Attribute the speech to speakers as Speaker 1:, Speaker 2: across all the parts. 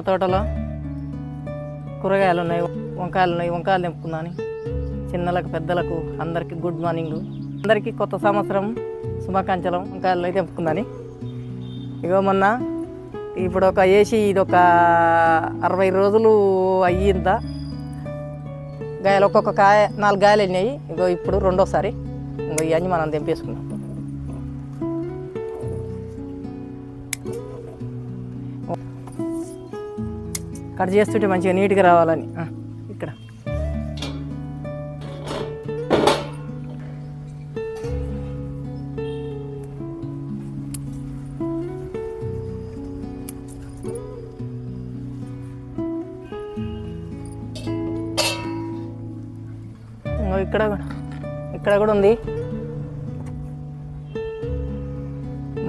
Speaker 1: మా తోటలో? కూరగాయలు ఉన్నాయి వంకాయలు ఉన్నాయి వంకాయలు నింపుకున్నాను చిన్నలకు పెద్దలకు అందరికీ గుడ్ మార్నింగ్ అందరికీ కొత్త సంవత్సరం శుభాకాంక్షలు వంకాయలు అయితే తెంపుకుందాని ఇగో మొన్న ఇప్పుడు ఒక వేసి ఇది ఒక అరవై రోజులు అయ్యిందా? గాయలు ఒక్కొక్క కాయ నాలుగు గాయలు వెళ్ళినాయి ఇగో ఇప్పుడు రెండోసారి. ఇంకో ఇవన్నీ మనం తెంపేసుకున్నాం కట్ చేస్తుంటే మంచిగా నీట్గా రావాలని. ఇక్కడ. ఇక్కడ కూడా. ఇక్కడ కూడా ఉంది.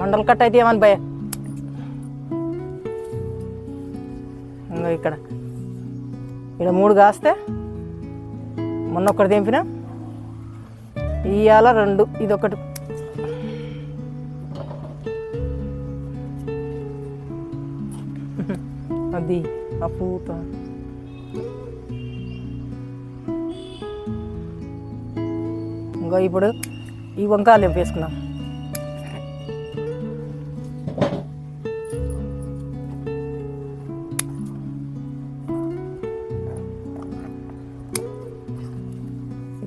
Speaker 1: మండల కట్ అయితే ఏమని భయ? ఇక్కడ. ఇక్కడ మూడు కాస్తే మొన్న ఒకటి తెంపిన. ఇవాళ రెండు ఇది ఒకటి అది ఆ పూత. ఇప్పుడు ఈ వంకాయలు వేసుకున్నాం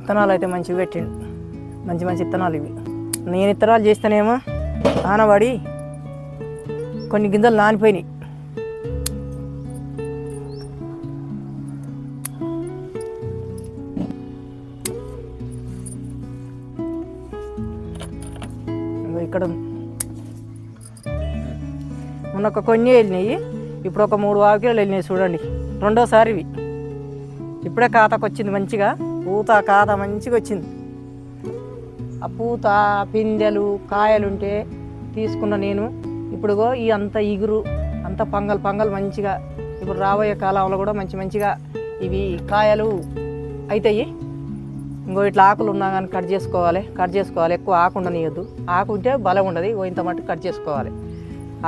Speaker 1: విత్తనాలు అయితే మంచివి పెట్టిండు. మంచి మంచి విత్తనాలు ఇవి. నేను విత్తనాలు చేస్తానేమో నానబడి కొన్ని గింజలు నానిపోయినాయి. ఇక్కడ మొన్న ఒక కొన్ని వెళ్ళినాయి. ఇప్పుడు ఒక మూడు ఆకులు వెళ్ళినాయి చూడండి. రెండోసారి ఇవి. ఇప్పుడే ఖాతాకు వచ్చింది మంచిగా. పూత కాత మంచిగా వచ్చింది. ఆ పూత పిందెలు కాయలు ఉంటే తీసుకున్న నేను ఇప్పుడుగో ఈ అంత ఇగురు అంత పంగల్ పంగల్ మంచిగా ఇప్పుడు రాబోయే కాలంలో కూడా మంచి మంచిగా ఇవి కాయలు అవుతాయి ఇంకో ఇట్లా ఆకులు ఉన్నా కానీ కట్ చేసుకోవాలి కట్ చేసుకోవాలి. ఎక్కువ ఆకు ఉండనియద్దు. ఆకు ఉంటే బలం ఉండదు ఇంకో ఇంత మట్టు కట్ చేసుకోవాలి.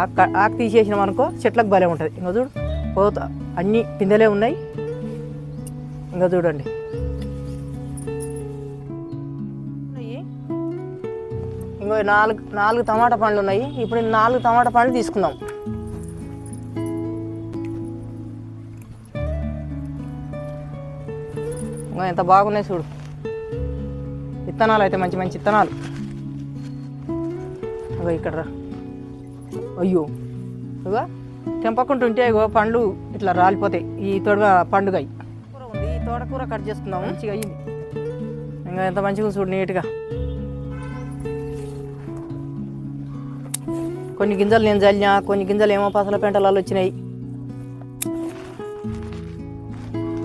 Speaker 1: ఆకు ఆకు తీసేసినాం అనుకో చెట్లకు బలం ఉంటుంది. ఇంకా చూడు పోత అన్నీ పిందెలే ఉన్నాయి. ఇంకా చూడండి. ఇరవై నాలుగు నాలుగు టమాటా పండ్లు ఉన్నాయి. ఇప్పుడు నాలుగు టమాటా పండ్లు తీసుకుందాం. ఇంకా ఎంత బాగున్నాయి చూడు. విత్తనాలు అయితే మంచి మంచి విత్తనాలు. ఇగో ఇక్కడ రా. అయ్యో. ఇగో తెంపకుంటుంటే ఇగో పండ్లు ఇట్లా రాలిపోతాయి. ఈ తోడ పండుగ ఉంది ఈ తోటకూర కట్ చేసుకుందాం. మంచిగా అయ్యింది. ఇంకా ఎంత మంచిగా ఉంది చూడు నీట్గా. కొన్ని గింజలు నేను చల్లినా కొన్ని గింజలు ఏమో పసల పెంటలలో వచ్చినాయి.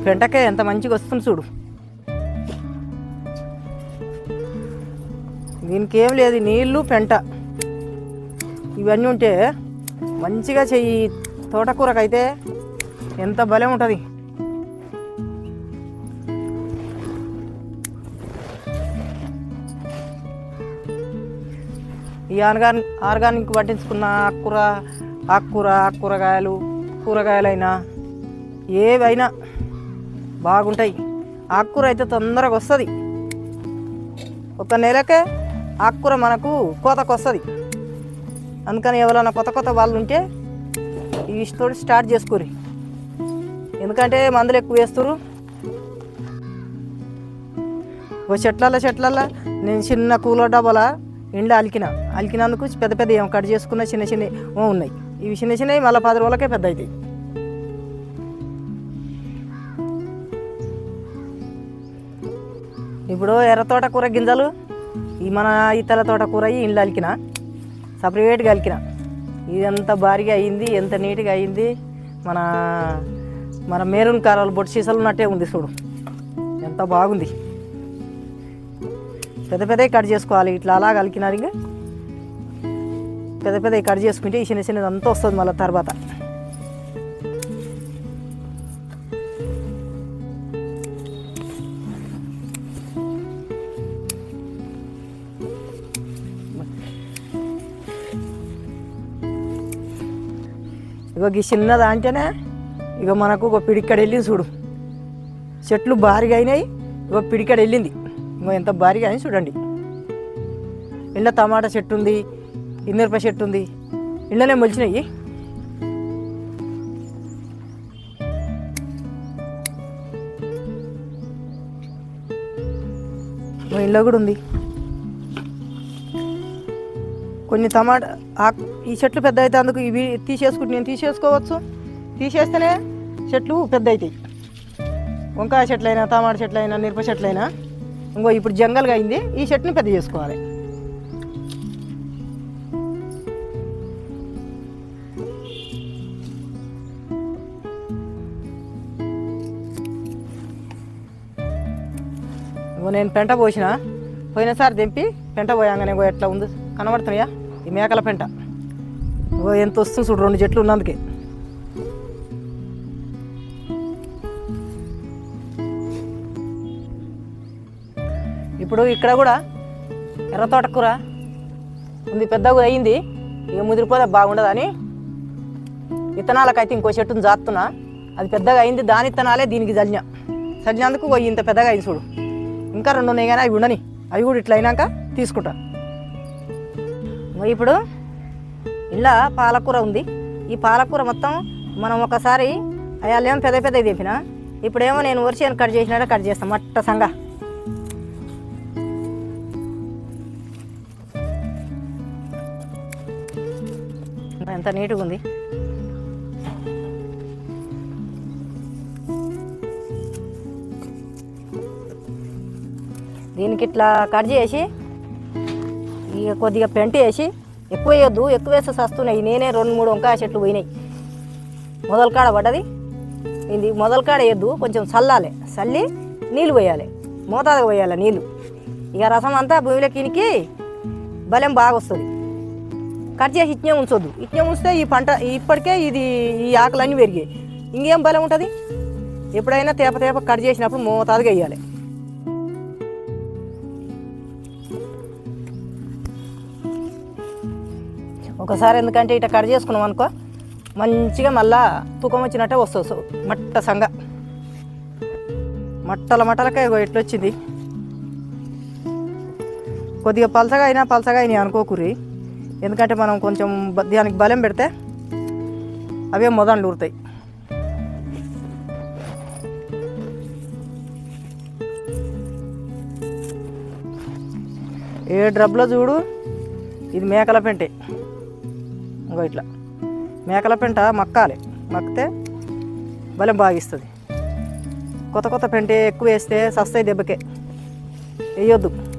Speaker 1: పెంటకే ఎంత మంచిగా వస్తుంది చూడు. దీనికి ఏం లేదు నీళ్ళు పెంట. ఇవన్నీ ఉంటే మంచిగా చెయ్యి. తోటకూరకైతే ఎంత బలం ఉంటుంది. ఈ ఆర్గానిక్ ఆర్గానిక్ పట్టించుకున్న ఆకుకూర ఆకుకూర ఆకుకూరగాయలు కూరగాయలైనా ఏవైనా బాగుంటాయి. ఆకుకూర అయితే తొందరగా వస్తుంది. ఒక నెలకే ఆకుకూర మనకు కోతకు వస్తుంది. అందుకని ఎవరైనా కొత్త కొత్త వాళ్ళు ఉంటే ఈ స్టోరీ స్టార్ట్ చేసుకోరు. ఎందుకంటే మందులు ఎక్కువ వేస్తారు ఓ చెట్లల్లో చెట్లల్లో నేను చిన్న కూలర్ డబ్బాల ఇండ్లు అలికిన. అలికినందుకు పెద్ద పెద్ద ఏం కట్ చేసుకున్న చిన్న చిన్న ఓ ఉన్నాయి. ఇవి చిన్న చిన్నవి మళ్ళీ పది రోజులకే పెద్ద అవుతాయి. ఇప్పుడు ఎర్ర తోట కూర గింజలు ఈ మన ఇతల తోట కూర ఇండ్లు అలికిన. సపరేట్గా అలికిన. ఇది ఎంత భారీగా అయింది ఎంత నీట్గా అయింది. మన మన మేరూన్ కారాలు బొట్టు సీసాలు ఉన్నట్టే ఉంది చూడు. ఎంత బాగుంది. పెద్ద పెద్దవి కట్ చేసుకోవాలి. ఇట్లా అలా కలికినారు ఇంకా. పెద్ద పెద్దవి కట్ చేసుకుంటే ఈ చిన్న చిన్నది అంతా వస్తుంది మళ్ళీ తర్వాత. ఇగో ఈ చిన్నది అంటేనే ఇక మనకు ఒక పిడికడ వెళ్ళింది చూడు. చెట్లు భారీగా అయినాయి. ఇక పిడికడ వెళ్ళింది. ఇంకో ఎంత భారీగా అని చూడండి. ఇంట్లో టమాటా చెట్టు ఉంది ఇన్నెరప చెట్టు ఉంది ఇండ్లనే మొలిచినాయి. మా ఇంట్లో కూడా ఉంది. కొన్ని టమాటా ఆకు ఈ చెట్లు పెద్ద అయితే అందుకు ఇవి తీసేసుకుంటు నేను తీసేసుకోవచ్చు. తీసేస్తేనే చెట్లు పెద్ద అవుతాయి. వంకాయ చెట్లైనా టమాటా చెట్లైనా మిరప చెట్లైనా ఇంకో ఇప్పుడు జంగల్గా అయింది ఈ చెట్టుని పెద్ద చేసుకోవాలి. ఇంకో నేను పెంట పోసిన పోయినసారి తెంపి పెంట పోయాంగానే ఇంకో ఎట్లా ఉంది? కనబడుతున్నాయా? ఈ మేకల పెంట. ఇంకో ఎంత వస్తుంది చూడు రెండు చెట్లు ఉన్నందుకే. ఇప్పుడు ఇక్కడ కూడా ఎర్ర తోటకూర ఉంది పెద్దగా అయింది ఇక ముదిరిపోతే బాగుండదని విత్తనాలకైతే ఇంకో చెట్టుని జాతున్నా అది పెద్దగా అయింది దాని విత్తనాలే దీనికి జల్లిన. చల్లినందుకు పోయి ఇంత పెద్దగా అయింది చూడు. ఇంకా రెండు ఉన్నాయి కానీ అవి ఉండని. అవి కూడా ఇట్లా అయినాక తీసుకుంటా. ఇప్పుడు ఇలా పాలకూర ఉంది. ఈ పాలకూర మొత్తం మనం ఒకసారి అయ్యాలేమో పెద్ద పెద్ద తెప్పిన. ఇప్పుడేమో నేను వరిసేను కట్ చేసినట్టు కట్ చేస్తాను మట్ట సంగ. అంత నీట్గా ఉంది. దీనికి ఇట్లా కట్ చేసి ఇక కొద్దిగా పెంట వేసి ఎక్కువ వేయొద్దు ఎక్కువ వేస్తే సస్తున్నాయి. నేనే రెండు మూడు వంకాయ చెట్లు పోయినాయి. మొదల కాడ పడ్డది. ఇది మొదల కాడ వేయద్దు కొంచెం చల్లాలి. చల్లి నీళ్ళు పోయాలి. మోతాదుగా పోయాలి నీళ్ళు. ఇక రసం అంతా భూమిలోకి ఇనికి బలం బాగా వస్తుంది. కట్ చేసి ఇట్నే ఉంచొద్దు. ఇట్నే ఉంచితే ఈ పంట ఇప్పటికే ఇది ఈ ఆకులన్నీ పెరిగాయి. ఇంకేం బలం ఉంటుంది? ఎప్పుడైనా తేప తేప కట్ చేసినప్పుడు మోతాదుగా వేయాలి. ఒకసారి ఎందుకంటే ఇట కట్ చేసుకున్నాం అనుకో మంచిగా మళ్ళా తూకం వచ్చినట్టే వస్తుంది. మట్ట సంగ. మట్టల మట్టలకే ఎట్లొచ్చింది? వచ్చింది కొద్దిగా పలసగా అయినా పలసగా అయినాయి అనుకోకూరి ఎందుకంటే మనం కొంచెం దానికి బలం పెడితే అవే మొదలు ఊరుతాయి. ఏ డ్రబ్లో చూడు ఇది మేకల పెంటే. ఇంకో ఇట్లా. మేకల పెంట మక్కాలి. మక్కితే బలం బాగిస్తుంది. కొత్త కొత్త పెంటే ఎక్కువ వేస్తే సస్తాయి దెబ్బకే. వేయొద్దు.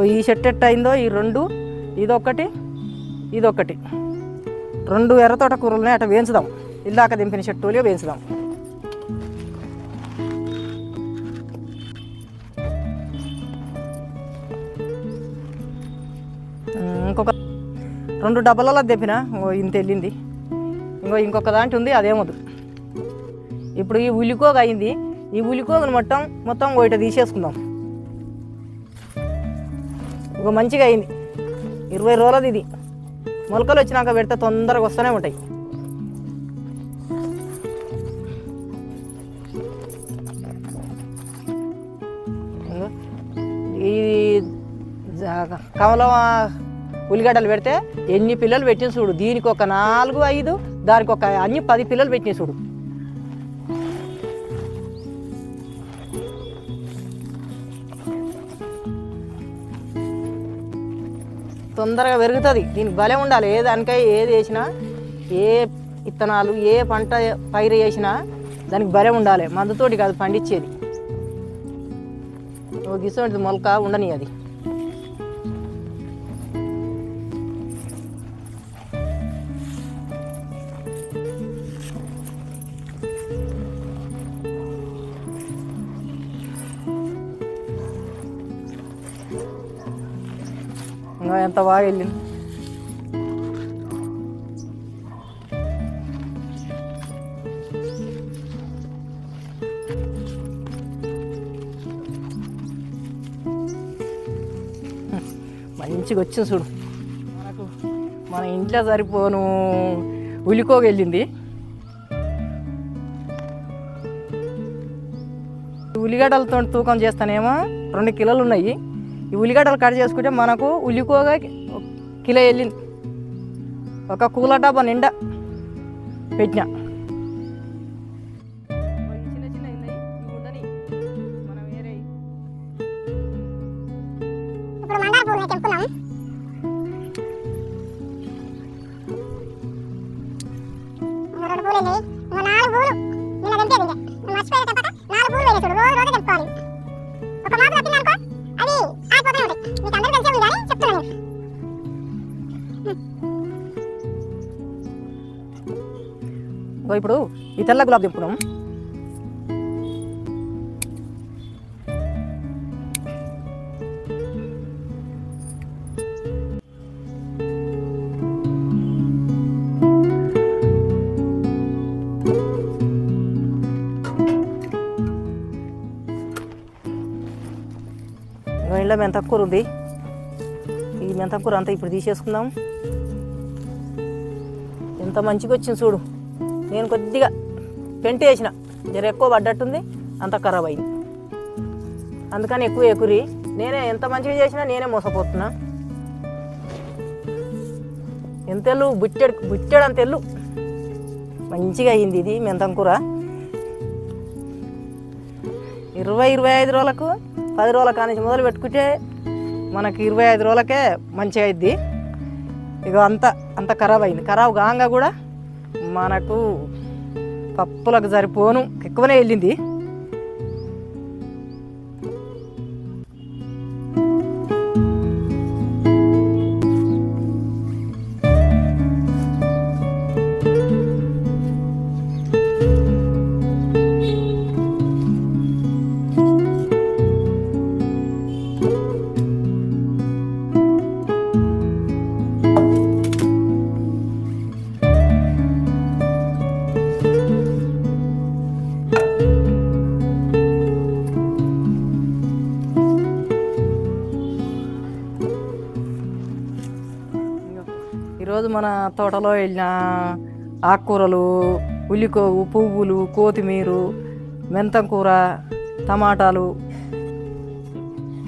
Speaker 1: ఈ చెట్టు ఎట్ట అయిందో ఈ రెండు ఇదొకటి ఇదొకటి. రెండు ఎర్రతోట కూరలని అట వేయించుదాం. ఇందాక దింపిన చెట్టులే వేయించుదాం. ఇంకొక రెండు డబ్బాలలో దింపిన ఓ ఇంత వెళ్ళింది. ఇంకో ఇంకొక దాంట్లో ఉంది అదేమొద్దు ఇప్పుడు ఈ ఉలికోగ అయింది. ఈ ఉలికోగను మొత్తం మొత్తం ఒకటి తీసేసుకుందాం. ఒక మంచిగా అయింది. ఇరవై రోజులది ఇది. మొలకలు వచ్చినాక పెడితే తొందరగా వస్తూనే ఉంటాయి. ఈ జా- కమలం ఉల్లిగడ్డలు పెడితే ఎన్ని పిల్లలు పెట్టిన చూడు. దీనికి ఒక నాలుగు ఐదు దానికి ఒక అన్ని పది పిల్లలు పెట్టిన చూడు. తొందరగా పెరుగుతుంది. దీనికి బలం ఉండాలి. ఏ దానికై ఏది వేసినా ఏ విత్తనాలు ఏ పంట పైరు వేసినా దానికి బలం ఉండాలి. మందుతోటి కాదు పండించేది ఓ మొలక ఉండని అది అంత బాగా వెళ్ళింది. మంచిగా వచ్చింది చూడు. మనకు మన ఇంట్లో సరిపోను ఉలికోగెళ్ళింది ఉల్లిగడ్డలతో తూకం చేస్తానేమో రెండు కిలోలు ఉన్నాయి. ఈ ఉల్లిగడ్డలు కట్ చేసుకుంటే మనకు ఉల్లికోగా కిలో వెళ్ళింది. ఒక కూల డబ్బా నిండా పెట్టిన. ఇగో ఇప్పుడు ఈ తెల్ల గులాబ్ దింపున్నాం ఇంట్లో మెంతకూర ఉంది. ఈ మెంతకూర అంతా ఇప్పుడు తీసేసుకుందాం. ఎంత మంచిగా వచ్చింది చూడు. నేను కొద్దిగా పెంట వేసిన. జర ఎక్కువ పడ్డట్టుంది అంత ఖరాబ్ అయింది. అందుకని ఎక్కువ ఎక్కురి నేనే ఎంత మంచిగా చేసినా నేనే మోసపోతున్నా. ఎంతెల్లు? బుట్టెడు బుట్టెడు అంత ఎల్లు మంచిగా అయింది ఇది మెంతం కూర. ఇరవై ఇరవై ఐదు రోజులకు పది రోజుల కానించి మొదలు పెట్టుకుంటే మనకి ఇరవై ఐదు రోజులకే మంచిగా అయింది ఇక అంత అంత ఖరాబ్ అయింది. ఖరాబ్ కాగా కూడా మనకు పప్పులకు సరిపోను. ఎక్కువనే వెళ్ళింది. ఈరోజు మన తోటలో వెళ్ళిన ఆకుకూరలు ఉల్లికోవు పువ్వులు కోతిమీరు మెంతం కూర టమాటాలు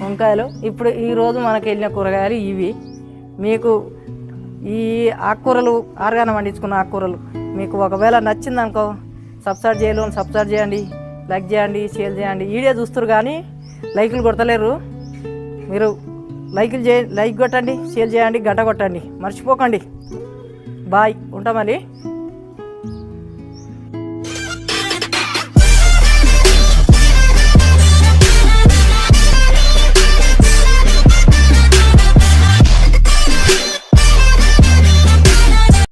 Speaker 1: వంకాయలు. ఇప్పుడు ఈరోజు మనకి వెళ్ళిన కూరగాయలు ఇవి. మీకు ఈ ఆకుకూరలు ఆరుగాన పండించుకున్న ఆకుకూరలు మీకు ఒకవేళ నచ్చిందనుకో సబ్స్క్రైబ్ చేయలేము సబ్స్క్రైబ్ చేయండి లైక్ చేయండి షేర్ చేయండి. వీడియో చూస్తారు కానీ లైకులు కొడతలేరు. మీరు లైకులు చే లైక్ కొట్టండి షేర్ చేయండి గంట కొట్టండి. మర్చిపోకండి. బాయ్ ఉంటామని